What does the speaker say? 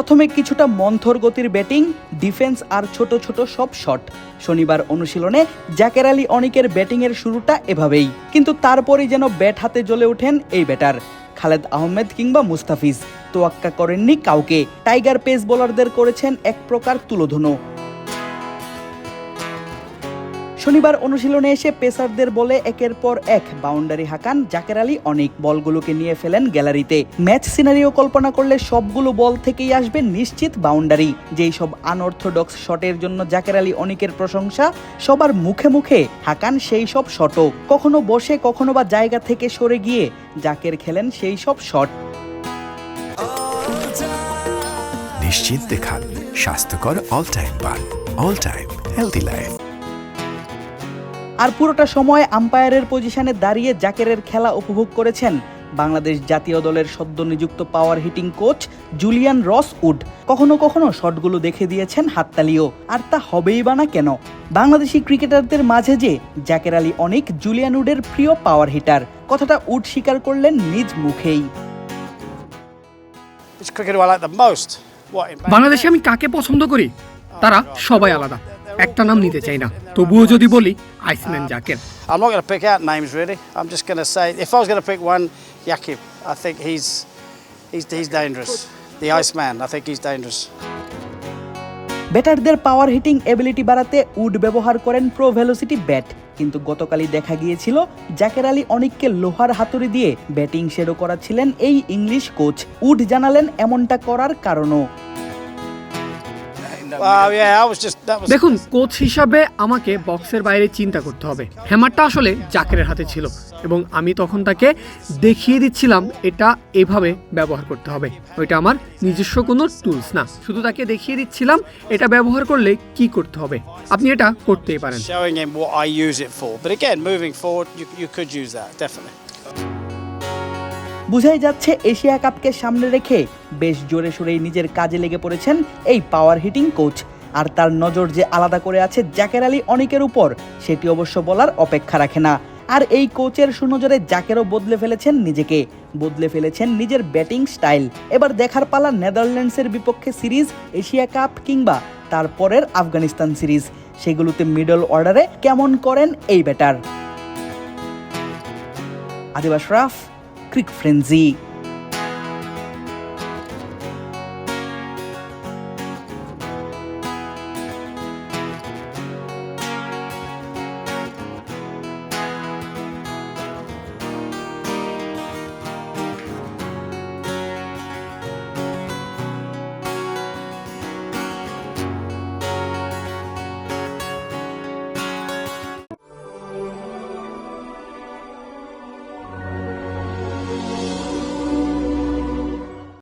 প্রথমে কিছুটা মন্থর গতির ব্যাটিং, ডিফেন্স আর ছোট ছোট সব শট। শনিবার অনুশীলনে জ্যাকের আলী অনিকের ব্যাটিংয়ের শুরুটা এভাবেই, কিন্তু তারপরে যেন ব্যাট হাতে জ্বলে ওঠেন এই ব্যাটার, খালেদ আহমেদ কিংবা মুস্তাফিজ। তোয়াক্কা করেননি কাউকে, টাইগার পেস বোলারদের করেছেন এক প্রকার তুলোধুনো শনিবার অনুশীলনে এসে পেসারদের বলে একের পর এক বাউন্ডারি হাঁকান জাকের আলী। অনেক বলগুলোকে নিয়ে ফেলেন গ্যালারিতে। ম্যাচ সিনারিও কল্পনা করলে সবগুলো বল থেকেই আসবে নিশ্চিত বাউন্ডারি। যেই সব আনঅর্থোডক্স শটের জন্য জাকের আলী অনেকের প্রশংসা, সবার মুখে মুখে হাঁকান সেই সব শটও। কখনো বসে, কখনো বা জায়গা থেকে সরে গিয়ে জাকের খেলেন সেই সব শট। নিশ্চিন্তে খান, স্বাস্থ্যকর অল টাইম পান অল টাইম হেলদি লাইফ আর পুরোটা সময় আম্পায়ারের পজিশনে দাঁড়িয়ে জাকেরের খেলা উপভোগ করেছেন বাংলাদেশ জাতীয় দলের সদ্য নিযুক্ত power hitting coach Julian Ross Wood কখনো কখনো শটগুলো দেখে দিয়েছেন হাততালিও। আর তা হবেই বা না কেন? বাংলাদেশি ক্রিকেটারদের মাঝে যে জাকের আলী অনেক জুলিয়ান উডের প্রিয় পাওয়ার হিটার কথাটা উড স্বীকার করলেন নিজ মুখেই। বাংলাদেশে আমি কাকে পছন্দ করি? তারা সবাই আলাদা। একটা নাম নিতে চাই না তবুও যদি বলি Iceman Jaker I'm not going to pick out names really. I'm just going to say if I was going to pick one, Yakib. I think he's he's he's dangerous. The Iceman. I think he's dangerous. ব্যাটারদের power hitting ability বাড়াতে Wood ব্যবহার করেন pro velocity bat কিন্তু গতকালই দেখা গিয়েছিল জাকের আলী অনেককে লোহার হাতুড়ি দিয়ে ব্যাটিং শেডো করাচ্ছিলেন এই ইংলিশ কোচ উড জানালেন এমনটা করার কারণও দেখুন কোচ হিসাবে আমাকে বক্সের বাইরে চিন্তা করতে হবে। হ্যামারটা আসলে জাকেরের হাতে ছিল এবং আমি তখন তাকে দেখিয়ে দিচ্ছিলাম এটা এভাবে ব্যবহার করতে হবে। ওইটা আমার নিজস্ব কোনো টুলস না। শুধু তাকে দেখিয়ে দিচ্ছিলাম এটা ব্যবহার করলে কি করতে হবে। আপনি এটা করতেই পারেন। বুঝাই যাচ্ছে এশিয়া কাপকে সামনে রেখে বেশ জোরে সোরেই নিজের কাজে লেগে পড়েছেন এই পাওয়ার হিটিং কোচ আর তার নজর যে আলাদা করে আছে জাকের আলী অনেকের উপর, সেটি অবশ্য বলার অপেক্ষা রাখে না। আর এই কোচের সুনজরে জাকেরও বদলে ফেলেছেন নিজেকে। বদলে ফেলেছেন নিজের ব্যাটিং স্টাইল এবার দেখার পালা নেদারল্যান্ডসের বিপক্ষে সিরিজ, এশিয়া কাপ কিংবা তারপরের আফগানিস্তান সিরিজ। সেগুলোতে মিডল অর্ডারে কেমন করেন এই ব্যাটার আদিবাস রাফ quick frenzy.